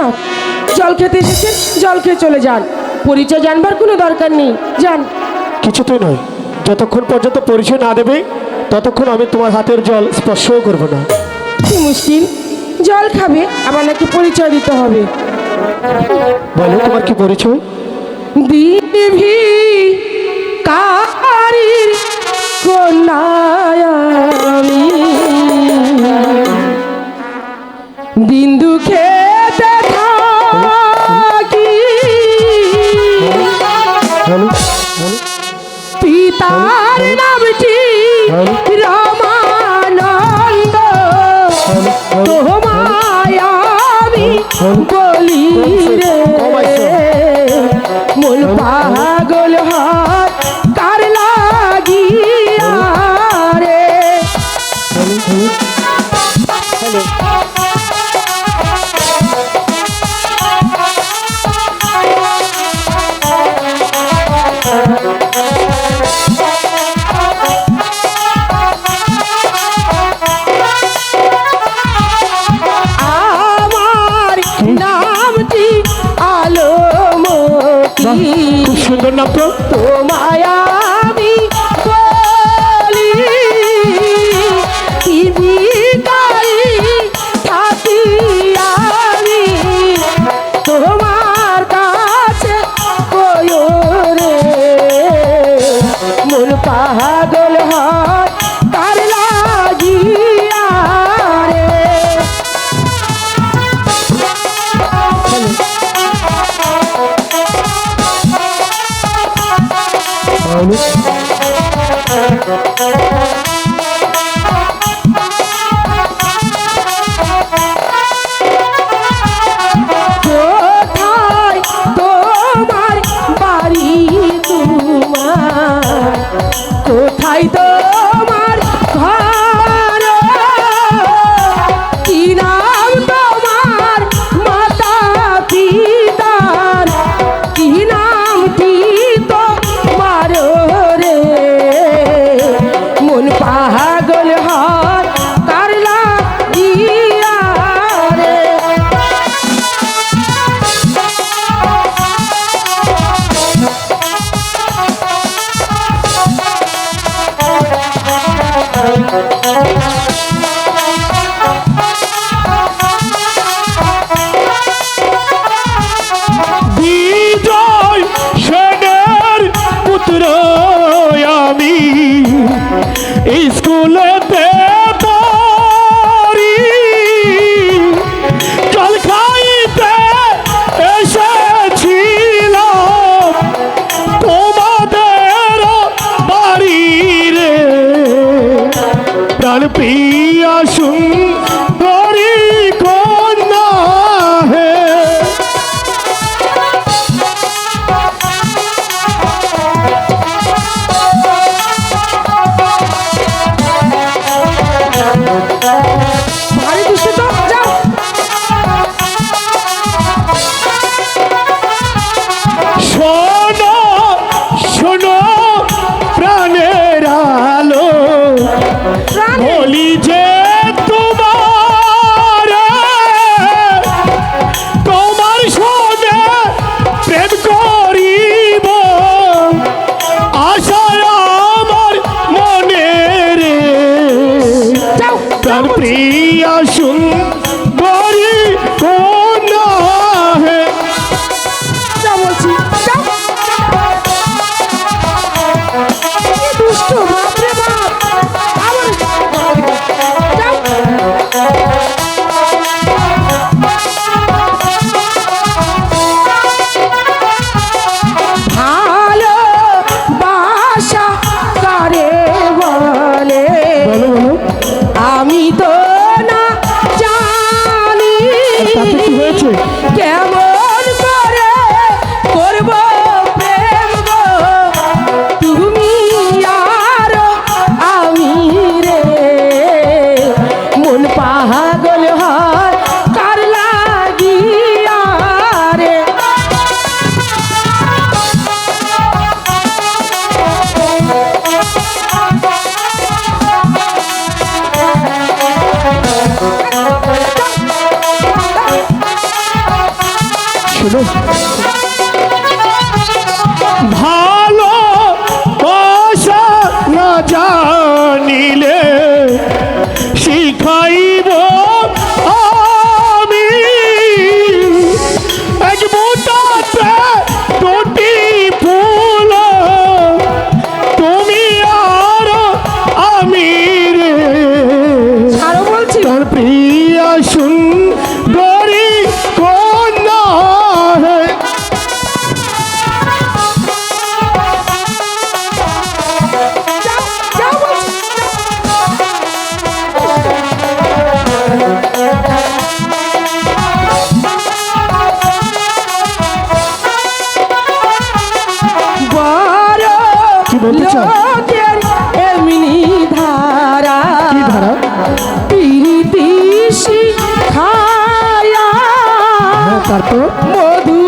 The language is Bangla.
না জল খেতে এসেছেন জল খেয়ে চলে যান। পরিচয় জানবার কোনো দরকার নেই। যান। কিছুতেই নয়। যতক্ষণ পর্যন্ত পরিচয় না দেবে ততক্ষণ আমি তোমার হাতের জল স্পর্শও করব না। কি মুশকিল। জল খাবে আমার নাকি পরিচয় দিতে হবে। বলো তোমার কি পরিচয়? দিভি কারির কন্যায়। পিতার নামটি রামানন্দ। তোমায় আমি বলি রে। মূল পাগল হাত কার লাগিয়া সুন্দর নাম তো? তোমায় বলো কোথায় প্রিয়া সুন্দরী হয়েছে? কেমন করে করব প্রেম তুমি আর আমি রে মন না ধারা খায়া। তারপর মন